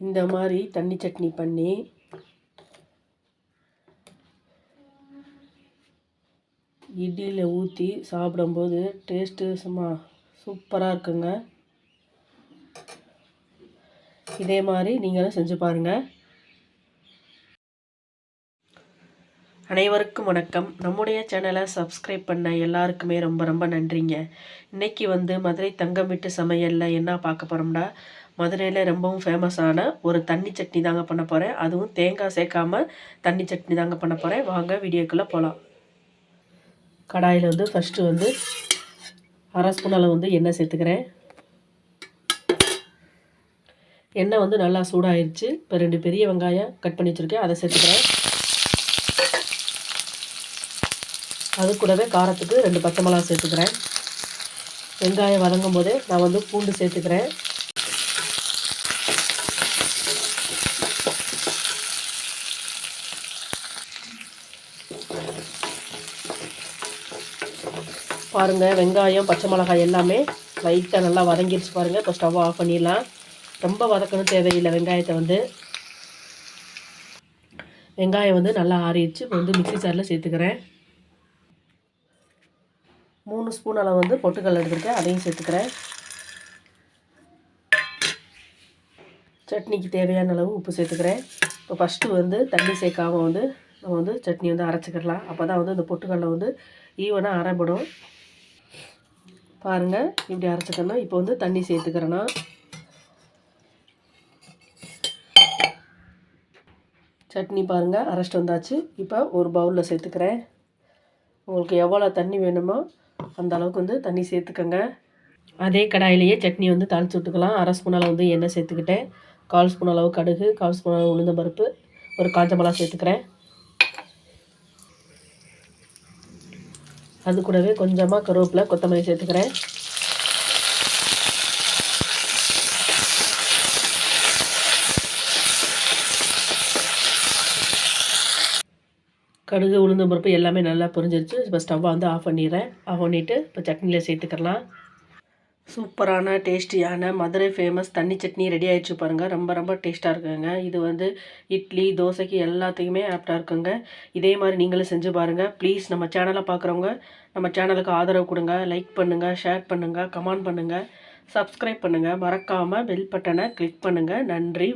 இந்த மாதிரி தண்ணி சட்னி பண்ணி இட்லியில் ஊற்றி சாப்பிடும்போது டேஸ்ட்டு சும்மா சூப்பராக இருக்குங்க. இதே மாதிரி நீங்களும் செஞ்சு பாருங்கள் அனைவருக்கும் வணக்கம். நம்முடைய சேனலை சப்ஸ்கிரைப் பண்ண எல்லாருக்குமே ரொம்ப ரொம்ப நன்றிங்க. இன்னைக்கு வந்து மதுரை தங்கம் விட்டு சமையலில் என்ன பார்க்க போகிறோம்னா மதுரையில் ரொம்பவும் ஃபேமஸான ஒரு தண்ணி சட்னி தாங்க பண்ண போகிறேன் அதுவும் தேங்காய் சேர்க்காம தண்ணி சட்னி தாங்க பண்ண போகிறேன் வாங்க வீடியோக்குள்ளே போகலாம் கடாயில் வந்து ஃபஸ்ட்டு வந்து அரை ஸ்பூன் அளவு வந்து எண்ணெய் சேர்த்துக்கிறேன். எண்ணெய் வந்து நல்லா சூடாயிருச்சு. இப்போ ரெண்டு பெரிய வெங்காயம் கட் பண்ணி வச்சுருக்கேன். அதை சேர்த்துக்கிறேன். அது கூடவே காரத்துக்கு ரெண்டு பச்சை மிளகா சேர்த்துக்கிறேன். வெங்காயம் வதங்கும் போதே நான் வந்து பூண்டு சேர்த்துக்கிறேன். பாருங்கள் வெங்காயம் பச்சை மிளகாய் எல்லாமே லைட்டாக நல்லா வதங்கிடுச்சு பாருங்கள் இப்போ ஸ்டவ் ஆஃப் பண்ணிடலாம். ரொம்ப வதக்கணும் தேவையில்லை வெங்காயத்தை வந்து. வெங்காயம் வந்து நல்லா ஆறிடுச்சு. இப்போ வந்து மிக்சி சாரில் சேர்த்துக்கிறேன். மூணு ஸ்பூன் அளவு வந்து பொட்டுக்கல் எடுத்துருக்கேன். அதையும் சேர்த்துக்கிறேன். சட்னிக்கு தேவையான அளவு உப்பு சேர்த்துக்கிறேன். இப்போ ஃபஸ்ட்டு வந்து தண்ணி சேர்க்காம வந்து நம்ம வந்து சட்னி வந்து அரைச்சிக்கிடலாம். அப்போ தான் வந்து இந்த பொட்டுக்கல்ல வந்து ஈவனாக அரைப்படும் பாருங்கள் இப்படி அரைச்சிக்கணும் இப்போ வந்து தண்ணி சேர்த்துக்கிறேன்னா. சட்னி பாருங்கள் அரைச்சிட்டு வந்தாச்சு. இப்போ ஒரு பவுலில் சேர்த்துக்கிறேன். உங்களுக்கு எவ்வளோ தண்ணி வேணுமோ அந்த அளவுக்கு வந்து தண்ணி சேர்த்துக்கோங்க. அதே கடாயிலேயே சட்னி வந்து தாளித்து விட்டுக்கலாம். அரை ஸ்பூன் அளவு வந்து எண்ணெய் சேர்த்துக்கிட்டேன். கால் ஸ்பூன் அளவு கடுகு கால் ஸ்பூன் அளவு உளுந்த பருப்பு ஒரு காஞ்ச மிளகா சேர்த்துக்கிறேன். அது கூடவே கொஞ்சமாக கருவேப்பிலை கொத்தமல்லி சேர்த்துக்கிறேன். கடுகு உளுந்தம் பருப்பு எல்லாமே நல்லா புரிஞ்சிருச்சு. இப்போ ஸ்டவ்வை வந்து ஆஃப் பண்ணிடுறேன். ஆஃப் பண்ணிவிட்டு இப்போ சட்னியில் சேர்த்துக்கலாம். சூப்பரான டேஸ்டியான மதுரை ஃபேமஸ் தண்ணி சட்னி ரெடி ஆகிடுச்சு பாருங்கள் ரொம்ப ரொம்ப டேஸ்ட்டாக இருக்குங்க. இது வந்து இட்லி தோசைக்கு எல்லாத்துக்குமே ஆப்டாக இருக்குங்க. இதே மாதிரி நீங்களும் செஞ்சு பாருங்கள் ப்ளீஸ் நம்ம சேனலை பார்க்குறவங்க நம்ம சேனலுக்கு ஆதரவு கொடுங்க. லைக் பண்ணுங்கள் ஷேர் பண்ணுங்கள் கமெண்ட் பண்ணுங்கள் சப்ஸ்கிரைப் பண்ணுங்கள் மறக்காமல் பெல் பட்டனை கிளிக் பண்ணுங்கள் நன்றி